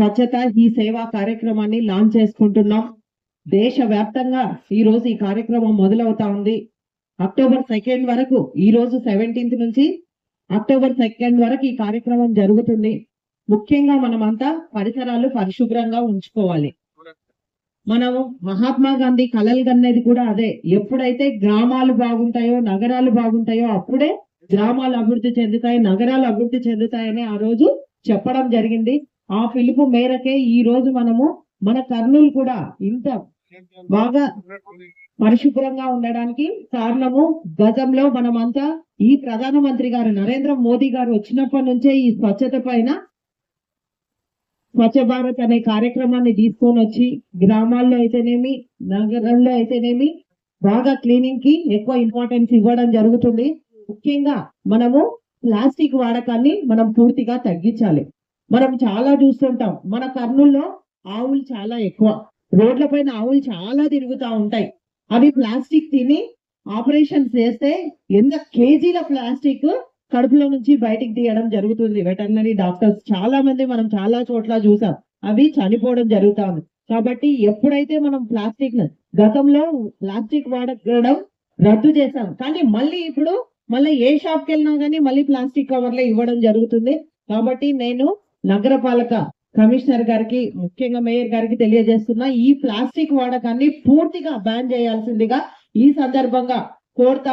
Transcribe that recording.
స్వచ్ఛత ఈ సేవా కార్యక్రమాన్ని లాంచ్ చేసుకుంటున్నాం. దేశ వ్యాప్తంగా ఈ రోజు ఈ కార్యక్రమం మొదలవుతా ఉంది. అక్టోబర్ సెకండ్ వరకు ఈ రోజు సెవెంటీన్త్ నుంచి అక్టోబర్ సెకండ్ వరకు ఈ కార్యక్రమం జరుగుతుంది. ముఖ్యంగా మనమంతా పరిసరాలు పరిశుభ్రంగా ఉంచుకోవాలి. మనము మహాత్మా గాంధీ కలలు కన్నది కూడా అదే. ఎప్పుడైతే గ్రామాలు బాగుంటాయో నగరాలు బాగుంటాయో అప్పుడే గ్రామాలు అభివృద్ధి చెందుతాయి నగరాలు అభివృద్ధి చెందుతాయని ఆ రోజు చెప్పడం జరిగింది. ఆ పిలుపు మేరకే ఈ రోజు మనము మన కర్నూలు కూడా ఇంత బాగా పరిశుభ్రంగా ఉండడానికి కారణము గతంలో మనమంతా ఈ ప్రధానమంత్రి గారు నరేంద్ర మోదీ గారు వచ్చినప్పటి నుంచే ఈ స్వచ్ఛత పైన స్వచ్ఛ భారత్ అనే కార్యక్రమాన్ని తీసుకొని వచ్చి గ్రామాల్లో అయితేనేమి నగరంలో అయితేనేమి బాగా క్లీనింగ్కి ఎక్కువ ఇంపార్టెన్స్ ఇవ్వడం జరుగుతుంది. ముఖ్యంగా మనము ప్లాస్టిక్ వాడకాన్ని మనం పూర్తిగా తగ్గించాలి. మనం చాలా చూస్తుంటాం. మన కర్నూల్లో ఆవులు చాలా ఎక్కువ. రోడ్ల పైన ఆవులు చాలా తిరుగుతూ ఉంటాయి. అవి ప్లాస్టిక్ తిని ఆపరేషన్స్ చేస్తే ఎంత కేజీల ప్లాస్టిక్ కడుపులో నుంచి బయటికి తీయడం జరుగుతుంది. వెటర్నరీ డాక్టర్స్ చాలా మంది మనం చాలా చోట్ల చూసాం. అవి చనిపోవడం జరుగుతా ఉంది. కాబట్టి ఎప్పుడైతే మనం ప్లాస్టిక్ గతంలో ప్లాస్టిక్ వాడడం రద్దు చేశాం కానీ మళ్ళీ ఇప్పుడు మళ్ళీ ఏ షాప్కి వెళ్ళినా కానీ మళ్ళీ ప్లాస్టిక్ కవర్లే ఇవ్వడం జరుగుతుంది. కాబట్టి నేను నగరపాలక కమిషనర్ గారికి ముఖ్యంగా మేయర్ గారికి తెలియజేస్తున్నా ఈ ప్లాస్టిక్ వాడకాన్ని పూర్తిగా బ్యాన్ చేయాల్సిందిగా ఈ సందర్భంగా కోరుతా